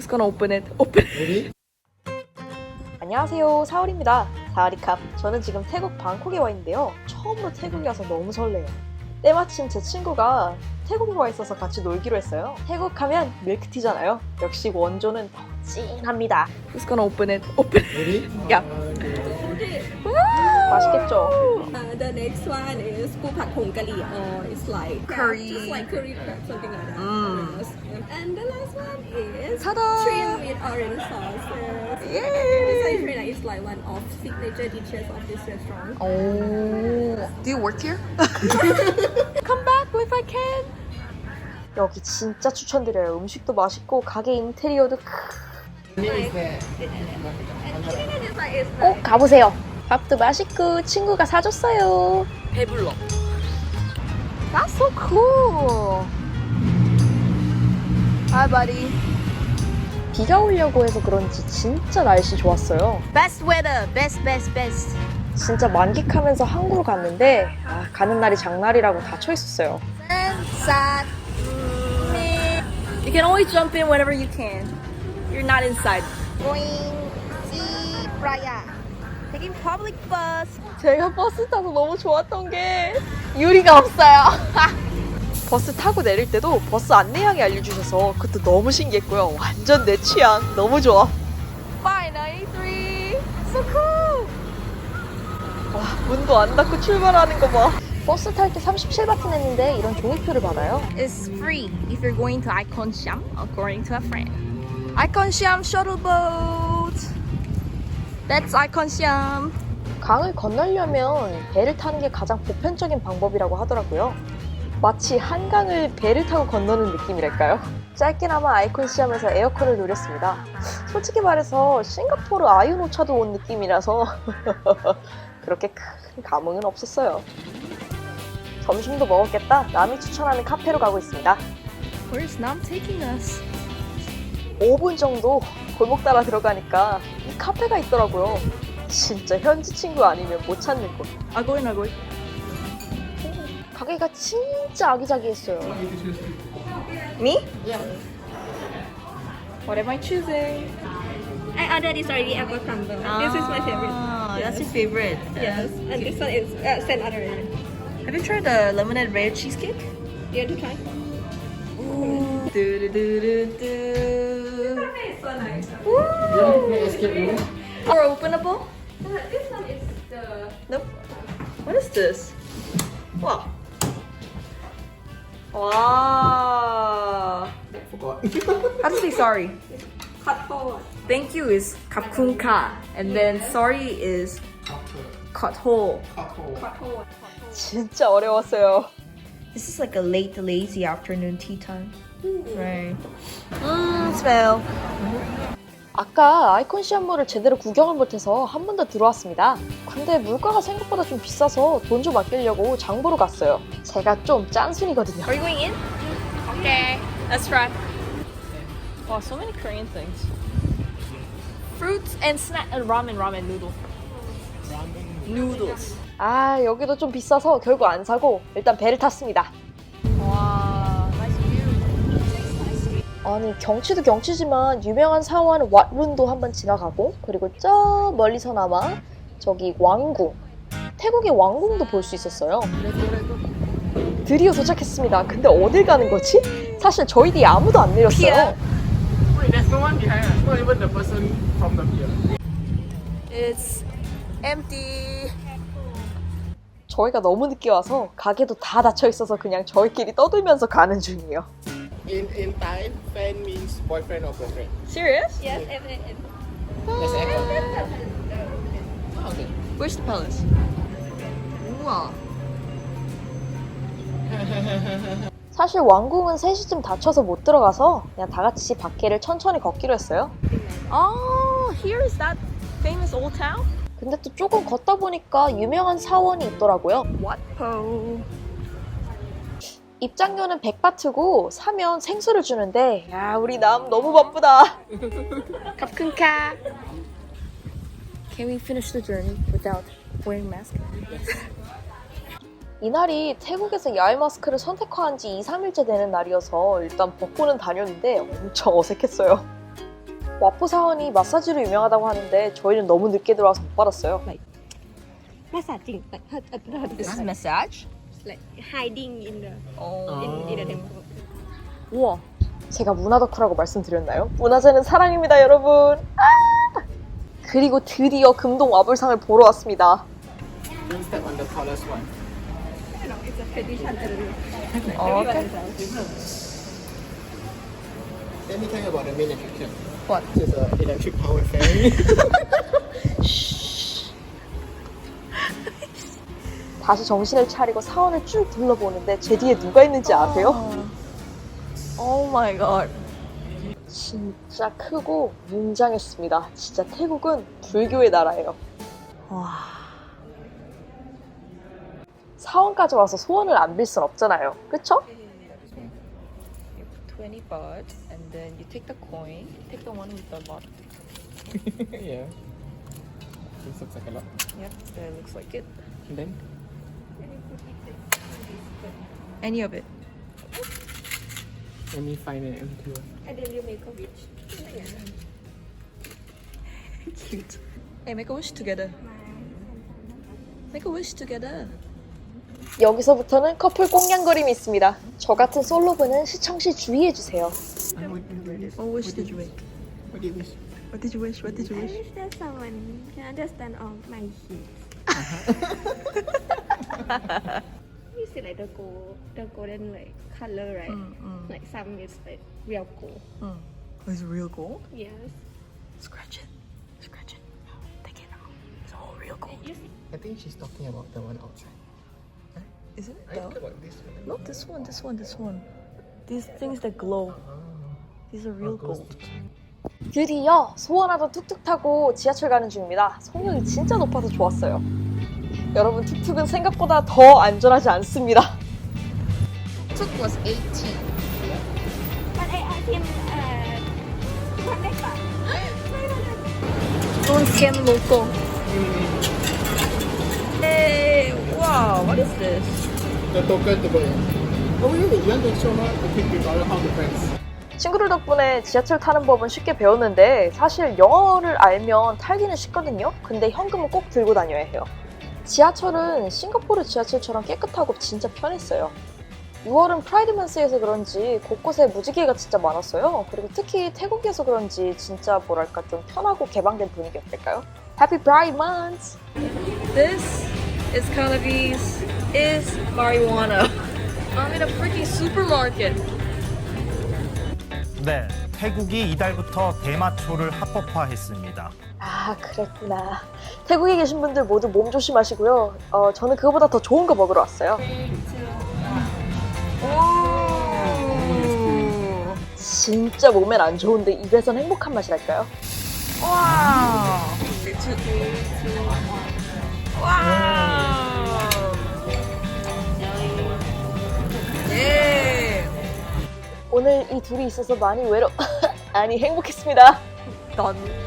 Who's gonna open it? Open it. 안녕하세요. 사월입니다. 사와리캅. 저는 지금 태국 방콕에 와 있는데요. 처음으로 태국에 와서 너무 설레요. 때마침 제 친구가 태국에 와 있어서 같이 놀기로 했어요. 태국 하면 밀크티잖아요. 역시 원조는 더 찐합니다. Who's gonna open it? Open it. Ready? Yeah. 맛있겠죠? Uh, the next one is pu pat hong kali or it's like Curry. just like curry crab, something like that. Mm. And the last one is Ta-da! shrimp with orange sauce. This one is really nice. It's like one of signature dishes of this restaurant. Oh. Do you work here? Come back if I can. 여기 진짜 추천드려요. 음식도 맛있고 가게 인테리어도 크... Like it's 꼭 가보세요. 밥도 맛있고 친구가 사줬어요. 배불러. That's so cool. Hi, buddy. 비가 오려고 해서 그런지 진짜 날씨 좋았어요. Best weather. Best, best, best. 진짜 만끽하면서 항구로 갔는데 아, 가는 날이 장날이라고 닫혀 있었어요. Sad. You can always jump in whenever you can. You're not inside. Going to Praia. Taking public bus. 제가 버스 타서 너무 좋았던 게 유리가 없어요. 버스 타고 내릴 때도 버스 안내양이 알려주셔서 그것도 너무 신기했고요. 완전 내 취향. 너무 좋아. Bye, 93. So cool. 와, 문도 안 닫고 출발하는 거 봐. 버스 탈 때 37바트 냈는데 이런 종이표를 받아요. It's free if you're going to Icon Siam, according to a friend. Icon Siam shuttle boat. That's Icon Siam. 강을 건너려면 배를 타는 게 가장 보편적인 방법이라고 하더라고요. 마치 한강을 배를 타고 건너는 느낌이랄까요? 짧게나마 아이콘 시험에서 에어컨을 노렸습니다. 솔직히 말해서 싱가포르 아유노차도 온 느낌이라서 그렇게 큰 감흥은 없었어요. 점심도 먹었겠다. 남이 추천하는 카페로 가고 있습니다. Where's Nam taking us? 5분 정도 골목 따라 들어가니까 이 카페가 있더라고요. 진짜 현지 친구 아니면 못 찾는 곳. Go in. 가게가 진짜 아기자기했어요. Me? Yeah. What am I choosing? I ordered this already apple crumble. This is my favorite. Ah, Yes. that's your favorite. Yes, and this one is uh, sand other. Have you tried the lemonade rare cheesecake? You want to try? Ooh. Do do do do do. It's so nice. You want to play escape room? Or openable? Uh, this one is the Nope. What is this? Wow. Wow. Forgot. How to say sorry? cut forward. Thank you is kapkunka, and then sorry is kothol. Cut forward. 진짜 어려웠어요. This is like a late, lazy afternoon tea time. Right. Mmm, smell. 아까 아이콘 시험물을 제대로 구경을 못해서 한 번 더 들어왔습니다. 근데 물가가 생각보다 좀 비싸서 돈 좀 아끼려고 장보러 갔어요. 제가 좀 짠순이거든요. Are you going in? Okay, let's try. Wow, so many Korean things. Fruits and snack and ramen, ramen noodle. Noodles. 아 여기도 좀 비싸서 결국 안 사고 일단 배를 탔습니다. 아니 경치도 경치지만 유명한 사원 왓룬도 한번 지나가고 그리고 저 멀리서나마 저기 왕궁 태국의 왕궁도 볼 수 있었어요. 드디어 도착했습니다. 근데 어딜 가는 거지? 사실 저희 뒤에 아무도 안 내렸어요. 피아. Wait, there's no one behind us. Not even the person from the pier. It's empty. 저희가 너무 늦게 와서 가게도 다 닫혀 있어서 그냥 저희끼리 떠들면서 가는 중이에요. In in Thai, fan means boyfriend or girlfriend. Serious? Yes, and, and, and. That's echo. Okay. Where's the palace? 우와. 사실 왕궁은 3시쯤 닫혀서 못 들어가서 그냥 다 같이 밖에를 천천히 걷기로 했어요. Oh, here is that famous old town? 근데 또 조금 걷다 보니까 유명한 사원이 있더라고요. Watpo. 입장료는 100바트고 사면 생수를 주는데 야 우리 남 너무 바쁘다. 갑kunka. Can we finish the journey without wearing mask? 이날이 태국에서 야외 마스크를 선택한 지 2, 3일째 되는 날이어서 일단 벗고는 다녔는데 엄청 어색했어요. 와포 사원이 마사지로 유명하다고 하는데 저희는 너무 늦게 들어와서 못 받았어요. Like uh, uh, This is massage. like hiding in the Oh. in, in the temple. 우와. 제가 문화 덕후라고 말씀드렸나요? 문화재는 사랑입니다, 여러분. 아! 그리고 드디어 금동 와불상을 보러 왔습니다. Don't step on the tallest one. You know, it's a tradition. Oh, okay. Let me tell you about the main attraction. This is an electric powered ferry. 다시 정신을 차리고 사원을 쭉 둘러보는데 제 뒤에 누가 있는지 아세요? Oh my god. 진짜 크고 웅장했습니다. 진짜 태국은 불교의 나라예요. 와. 사원까지 와서 소원을 안 빌 순 없잖아요. 그쵸? You put 20 baht and then you take the coin. Take the one with the lot. yeah. This looks like a lot. Yep, that looks like it. And then Any of it. let me find an empty one. And then you make a wish. Cute. Hey, make a wish together. Make a wish together. 여기서부터는 커플 꽁냥거림이 있습니다. 저 같은 솔로분은 시청 시 주의해주세요. What, wish did you make? what do you wish? What did you wish? What did you I wish? wish that someone can understand all my kids. you see like the gold, the golden like color, right? Mm, mm, Like some is like real gold. mm. Oh, it's real gold? Yes. Scratch it. Scratch it. Take it out. It's all real gold. I think she's talking about the one outside. Is it? No. about this one. No, this one, this one, this one. These things that glow. These are real gold. 드디어 소원하던 툭툭 타고 지하철 가는 중입니다. 속력이 진짜 높아서 좋았어요. 여러분 툭툭은 생각보다 더 안전하지 않습니다. Took was 18. but I asked him, uh, what next time? Don't scam local. Hey, wow, what is this? You want to show her the quick tutorial how to press? 친구들 덕분에 지하철 타는 법은 쉽게 배웠는데 사실 영어를 알면 탈기는 쉽거든요. 근데 현금은 꼭 들고 다녀야 해요. 지하철은 싱가포르 지하철처럼 깨끗하고 진짜 편했어요. 6월은 프라이드먼스에서 그런지 곳곳에 무지개가 진짜 많았어요. 그리고 특히 태국에서 그런지 진짜 뭐랄까 좀 편하고 개방된 분위기였달까요? Happy Pride Month! This is cannabis is marijuana. I'm in a freaking supermarket. 네, 태국이 이달부터 대마초를 합법화했습니다. 아 그랬구나. 태국에 계신 분들 모두 몸 조심하시고요. 어, 저는 그거보다 더 좋은 거 먹으러 왔어요. Ooh. 진짜 몸엔 안 좋은데 입에선 행복한 맛이랄까요? Wow. Wow. 이 둘이 있어서 많이 외로 아니 행복했습니다. Done.